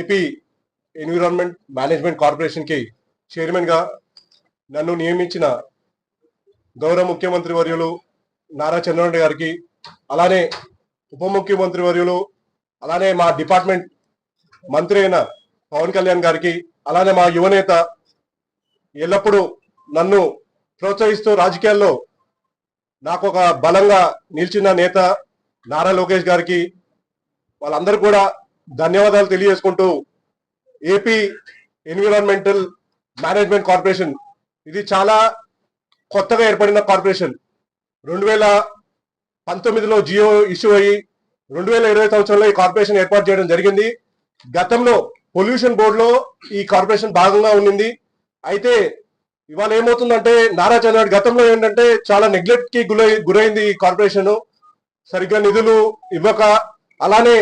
AP environment management కార్పొరేషన్కి చైర్మన్గా నన్ను నియమించిన గౌరవ ముఖ్యమంత్రి వర్యులు నారా చంద్రబాబు గారికి అలానే ఉప ముఖ్యమంత్రి వర్యులు అలానే మా డిపార్ట్మెంట్ మంత్రి అయిన పవన్ కళ్యాణ్ గారికి అలానే మా యువనేత ఎల్లప్పుడూ నన్ను ప్రోత్సహిస్తూ రాజకీయాల్లో నాకు ఒక బలంగా నిలిచిన నేత నారా లోకేష్ గారికి వాళ్ళందరూ కూడా ధన్యవాదాలు తెలియజేసుకుంటూ ఏపీ ఎన్విరాన్మెంటల్ మేనేజ్మెంట్ కార్పొరేషన్ ఇది చాలా కొత్తగా ఏర్పడిన కార్పొరేషన్. రెండు వేల పంతొమ్మిదిలో జియో ఇష్యూ అయ్యి రెండు వేల ఇరవై సంవత్సరంలో ఈ కార్పొరేషన్ ఏర్పాటు చేయడం జరిగింది. గతంలో పొల్యూషన్ బోర్డులో ఈ కార్పొరేషన్ భాగంగా ఉండింది అయితే ఇవాళ ఏమవుతుందంటే నారా చంద్రబాబు గతంలో ఏంటంటే చాలా నెగ్లెక్ట్కి గురై గురైంది ఈ కార్పొరేషన్. సరిగ్గా నిధులు ఇవ్వక అలానే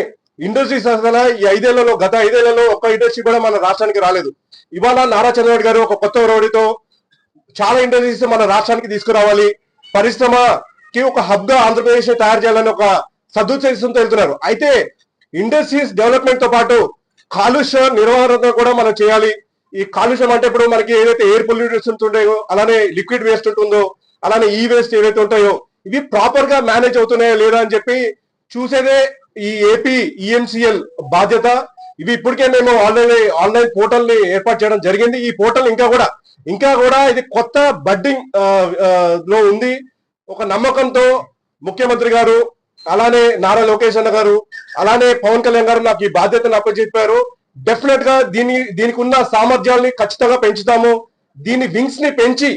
ఇండస్ట్రీస్ అసలు ఈ ఐదేళ్ళలో గత ఐదేళ్ళలో ఒక్క ఇండస్ట్రీ కూడా మన రాష్ట్రానికి రాలేదు. ఇవాళ నారా చంద్రబాబు గారు ఒక కొత్త రోడ్డుతో చాలా ఇండస్ట్రీస్ మన రాష్ట్రానికి తీసుకురావాలి. పరిశ్రమకి ఒక హబ్గా ఆంధ్రప్రదేశ్ తయారు చేయాలని ఒక సదుద్దేశంతో వెళ్తున్నారు. అయితే ఇండస్ట్రీస్ డెవలప్మెంట్తో పాటు కాలుష్య నిర్వహణ కూడా మనం చేయాలి. ఈ కాలుష్యం అంటే ఇప్పుడు మనకి ఏదైతే ఎయిర్ పొల్యూషన్ ఉంటుంటాయో అలానే లిక్విడ్ వేస్ట్ ఉంటుందో అలానే ఈ వేస్ట్ ఏవైతే ఉంటాయో ఇవి ప్రాపర్గా మేనేజ్ అవుతున్నాయా లేదా అని చెప్పి చూసేదే ఈ ఏపీ ఈఎంసీఎల్ బాధ్యత. ఇవి ఇప్పటికే మేము ఆన్లైన్ ఆన్లైన్ పోర్టల్ని ఏర్పాటు చేయడం జరిగింది. ఈ పోర్టల్ ఇంకా కూడా ఇంకా కూడా ఇది కొత్త బడ్డింగ్లో ఉంది. ఒక నమ్మకంతో ముఖ్యమంత్రి గారు అలానే నారా లోకేష్ అన్న గారు అలానే పవన్ కళ్యాణ్ గారు నాకు ఈ బాధ్యతను అప్పచెప్పారు. డెఫినెట్గా దీని దీనికి ఉన్న సామర్థ్యాల్ని ఖచ్చితంగా పెంచుతాము. దీని వింగ్స్ని పెంచి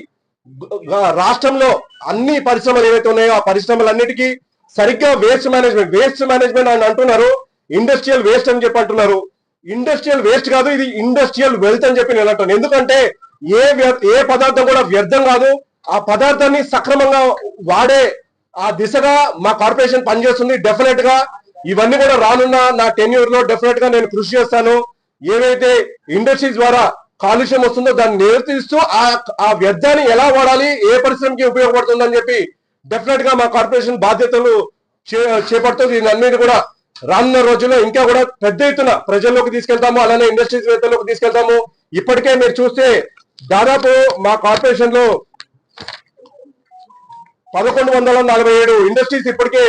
రాష్ట్రంలో అన్ని పరిశ్రమలు ఏవైతే ఉన్నాయో ఆ పరిశ్రమలన్నిటికీ సరిగ్గా వేస్ట్ మేనేజ్మెంట్ వేస్ట్ మేనేజ్మెంట్ అని అంటున్నారు. ఇండస్ట్రియల్ వేస్ట్ అని చెప్పి అంటున్నారు. ఇండస్ట్రియల్ వేస్ట్ కాదు ఇది ఇండస్ట్రియల్ వెల్త్ అని చెప్పి నేను అంటాను ఎందుకంటే ఏ వ్య- ఏ పదార్థం కూడా వ్యర్థం కాదు. ఆ పదార్థాన్ని సక్రమంగా వాడే ఆ దిశగా మా కార్పొరేషన్ పనిచేస్తుంది. డెఫినెట్గా ఇవన్నీ కూడా రానున్న నా టెన్యూర్లో డెఫినెట్గా నేను కృషి చేస్తాను. ఏవైతే ఇండస్ట్రీస్ ద్వారా కాలుష్యం వస్తుందో దాన్ని నివర్తిస్తూ ఆ ఆ వ్యర్థాన్ని ఎలా వాడాలి ఏ పరిశ్రమకి ఉపయోగపడుతుందని చెప్పి డెఫినెట్గా మా కార్పొరేషన్ బాధ్యతలు చే- చేపడుతూ దీని కూడా రానున్న రోజుల్లో ఇంకా కూడా పెద్ద ఎత్తున ప్రజల్లోకి తీసుకెళ్తాము అలానే ఇండస్ట్రీస్ వేత్తలోకి తీసుకెళ్తాము. ఇప్పటికే మీరు చూస్తే దాదాపు మా కార్పొరేషన్లో పదకొండు వందల నలభై ఏడు ఇండస్ట్రీస్ ఇప్పటికే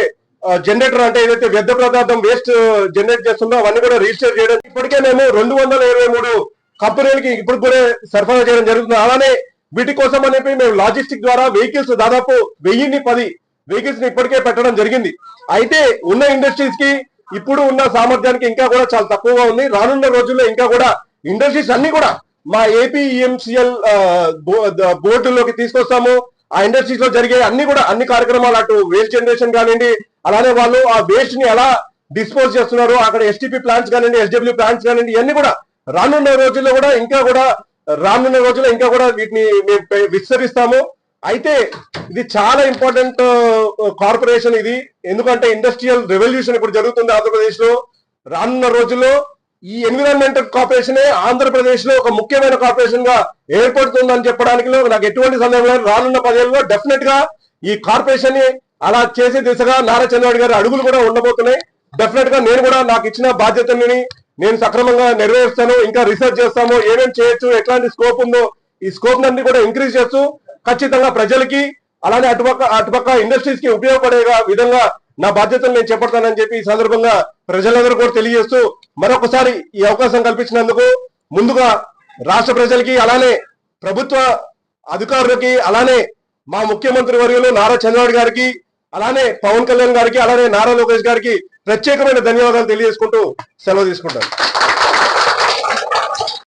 జనరేటర్ అంటే ఏదైతే వ్యర్థ పదార్థం వేస్ట్ జనరేట్ చేస్తుందో అవన్నీ కూడా రిజిస్టర్ చేయడం. ఇప్పటికే మేము రెండు వందల ఇరవై మూడు కంపెనీలకి ఇప్పుడు కూడా సరఫరా చేయడం జరుగుతుంది. అలానే వీటి కోసం అని చెప్పి మేము లాజిస్టిక్ ద్వారా వెహికల్స్ దాదాపు వెయ్యిన్ని పది వెహికల్స్ని ఇప్పటికే పెట్టడం జరిగింది. అయితే ఉన్న ఇండస్ట్రీస్కి ఇప్పుడు ఉన్న సామర్థ్యానికి ఇంకా కూడా చాలా తక్కువగా ఉంది. రానున్న రోజుల్లో ఇంకా కూడా ఇండస్ట్రీస్ అన్ని కూడా మా ఏపీఎంసీఎల్ బోర్డులోకి తీసుకొస్తాము. ఆ ఇండస్ట్రీస్లో జరిగే అన్ని కూడా అన్ని కార్యక్రమాలు అటు వేస్ట్ జనరేషన్ కానివ్వండి అలానే వాళ్ళు ఆ వేస్ట్ని ఎలా డిస్పోజ్ చేస్తున్నారు అక్కడ ఎస్టీపీ ప్లాంట్స్ కానివ్వండి ఎస్డబ్ల్యూ ప్లాంట్స్ కానివ్వండి ఇవన్నీ కూడా రానున్న రోజుల్లో కూడా ఇంకా కూడా రానున్న రోజుల్లో ఇంకా కూడా వీటిని మేము విస్తరిస్తాము. అయితే ఇది చాలా ఇంపార్టెంట్ కార్పొరేషన్ ఇది. ఎందుకంటే ఇండస్ట్రియల్ రెవల్యూషన్ ఇప్పుడు జరుగుతుంది ఆంధ్రప్రదేశ్లో రానున్న రోజుల్లో ఈ ఎన్విరాన్మెంటల్ కార్పొరేషన్ ఆంధ్రప్రదేశ్లో ఒక ముఖ్యమైన కార్పొరేషన్గా ఏర్పడుతుందని చెప్పడానికి నాకు ఎటువంటి సందర్భంలో రానున్న పదేళ్ళలో డెఫినెట్గా ఈ కార్పొరేషన్ని అలా చేసే దిశగా నారా చంద్రబాబు గారి అడుగులు కూడా ఉండబోతున్నాయి. డెఫినెట్గా నేను కూడా నాకు ఇచ్చిన బాధ్యతని నేను సక్రమంగా నెరవేరుస్తాను ఇంకా రీసెర్చ్ చేస్తాము ఏమేమి చేయొచ్చు ఎట్లాంటి స్కోప్ ఉందో ఈ స్కోప్ అన్ని కూడా ఇంక్రీజ్ చేస్తూ ఖచ్చితంగా ప్రజలకి అలానే అటుపక్క అటుపక్క ఇండస్ట్రీస్కి ఉపయోగపడే విధంగా నా బాధ్యతలు నేను చేపడతానని చెప్పి ఈ సందర్భంగా ప్రజలందరూ కూడా తెలియజేస్తూ మరొకసారి ఈ అవకాశం కల్పించినందుకు ముందుగా రాష్ట్ర ప్రజలకి అలానే ప్రభుత్వ అధికారులకి అలానే మా ముఖ్యమంత్రి వర్యులు నారా చంద్రబాబు గారికి అలానే పవన్ కళ్యాణ్ గారికి అలానే నారా లోకేష్ గారికి ప్రత్యేకమైన ధన్యవాదాలు తెలియజేసుకుంటూ సెలవు తీసుకుంటాను.